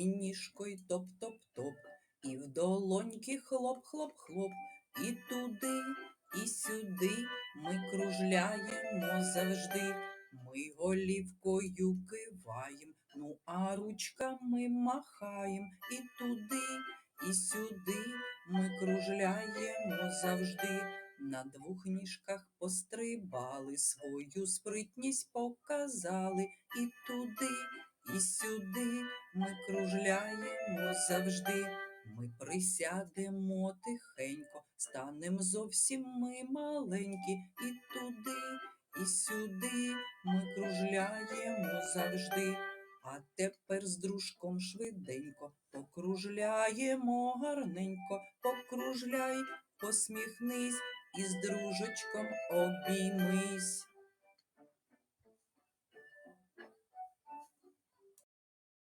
Ніжкою топ-топ-топ, і в долоньки хлоп-хлоп-хлоп, і туди, і сюди ми кружляємо завжди. Ми голівкою киваєм, ну а ручками махаєм, і туди, і сюди ми кружляємо завжди. На двох ніжках пострибали, свою спритність показали, і туди, і сюди ми кружляємо завжди. Ми присядемо тихенько, станем зовсім ми маленькі, і туди, і сюди ми кружляємо завжди. А тепер з дружком швиденько покружляємо гарненько, покружляй, посміхнись і з дружечком обіймись.